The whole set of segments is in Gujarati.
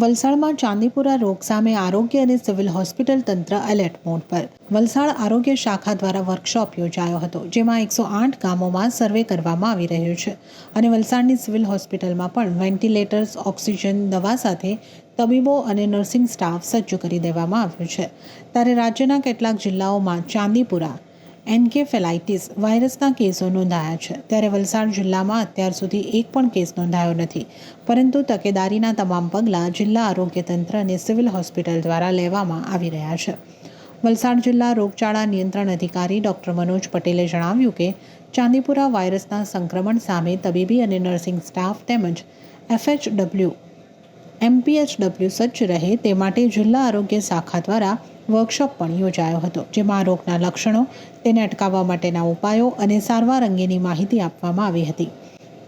વલસાડમાં ચાંદીપુરા રોગ સામે આરોગ્ય અને સિવિલ હોસ્પિટલ તંત્ર એલર્ટ મોડ પર. વલસાડ આરોગ્ય શાખા દ્વારા વર્કશોપ યોજાયો હતો, જેમાં એકસો આઠ ગામોમાં સર્વે કરવામાં આવી રહ્યો છે અને વલસાડની સિવિલ હોસ્પિટલમાં પણ વેન્ટિલેટર્સ, ઓક્સિજન, દવા સાથે તબીબો અને નર્સિંગ સ્ટાફ સજ્જ કરી દેવામાં આવ્યો છે. ત્યારે રાજ્યના કેટલાક જિલ્લાઓમાં ચાંદીપુરા એન્કેફેલાઇટિસ વાયરસના કેસો નોંધાયા છે. ત્યારે વલસાડ જિલ્લામાં અત્યાર સુધી એક પણ કેસ નોંધાયો નથી. પરંતુ તકેદારીના તમામ પગલાં જિલ્લા આરોગ્ય તંત્ર અને સિવિલ હોસ્પિટલ દ્વારા લેવામાં આવી રહ્યા છે. વલસાડ જિલ્લા રોગચાળા નિયંત્રણ અધિકારી ડૉક્ટર મનોજ પટેલે જણાવ્યું કે, ચાંદીપુરા વાયરસના સંક્રમણ સામે તબીબી અને નર્સિંગ સ્ટાફ તેમજ એફએચડબલ્યુ, એમપીએચડબલ્યુ સજ્જ રહે તે માટે જિલ્લા આરોગ્ય શાખા દ્વારા વર્કશોપ પણ યોજાયો હતો, જેમાં રોગના લક્ષણો, તેને અટકાવવા માટેના ઉપાયો અને સારવાર અંગેની માહિતી આપવામાં આવી હતી.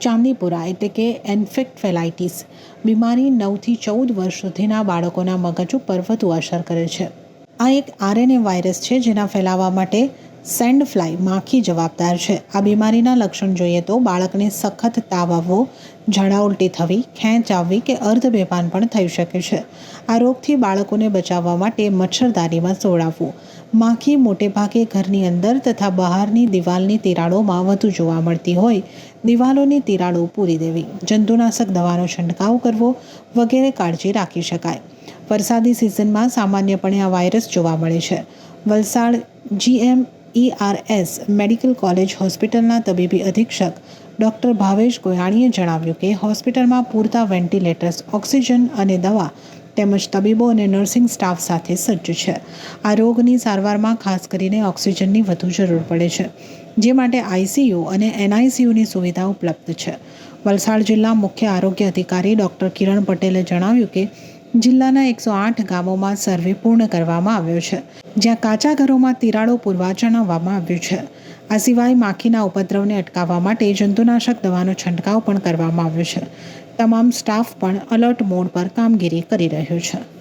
ચાંદીપુરા એટલે કે એન્ફેક્ફેલાઇટિસ બીમારી નવથી ચૌદ વર્ષ સુધીના બાળકોના મગજ ઉપર વધુ અસર કરે છે. આ એક આરએનએ વાયરસ છે જેના ફેલાવા માટે સેન્ડ ફ્લાય માખી જવાબદાર છે. આ બીમારીના લક્ષણ જોઈએ તો બાળકને સખત તાવ આવવો ઝાડા ઉલટી થવી, ખેંચ આવવી કે અર્ધ બેભાન પણ થઈ શકે છે. આ રોગથી બાળકોને બચાવવા માટે મચ્છરદારીમાં સોડાવવું. માખી મોટે ભાગે ઘરની અંદર તથા બહારની દિવાલની તિરાડોમાં વધુ જોવા મળતી હોય, દિવાલોની તિરાડો પૂરી દેવી, જંતુનાશક દવાનો છંટકાવ કરવો વગેરે કાળજી રાખી શકાય. વરસાદી સિઝનમાં સામાન્યપણે આ વાયરસ જોવા મળે છે. Valsad GM ERS medical college હોસ્પિટલના તબીબી અધિક્ષક ડૉક્ટર ભાવેશ ગોયાણીએ જણાવ્યું કે હોસ્પિટલમાં પૂરતા વેન્ટિલેટર્સ, ઓક્સિજન અને દવા તેમજ તબીબો અને નર્સિંગ સ્ટાફ સાથે સજ્જ છે. આ રોગની સારવારમાં ખાસ કરીને ઓક્સિજનની વધુ જરૂર પડે છે, જે માટે આઈસીયુ અને એનઆઈસીયુની સુવિધા ઉપલબ્ધ છે. વલસાડ જિલ્લા મુખ્ય આરોગ્ય અધિકારી ડૉક્ટર કિરણ પટેલે જણાવ્યું કે જિલ્લાના એકસો આઠ ગામોમાં સર્વે પૂર્ણ કરવામાં આવ્યો છે, જ્યાં કાચા ઘરોમાં તિરાડો પૂરવા જણાવવામાં આવ્યું છે. આ સિવાય માખીના ઉપદ્રવને અટકાવવા માટે જંતુનાશક દવાનો છંટકાવ પણ કરવામાં આવ્યો છે. તમામ સ્ટાફ પણ અલર્ટ મોડ પર કામગીરી કરી રહ્યો છે.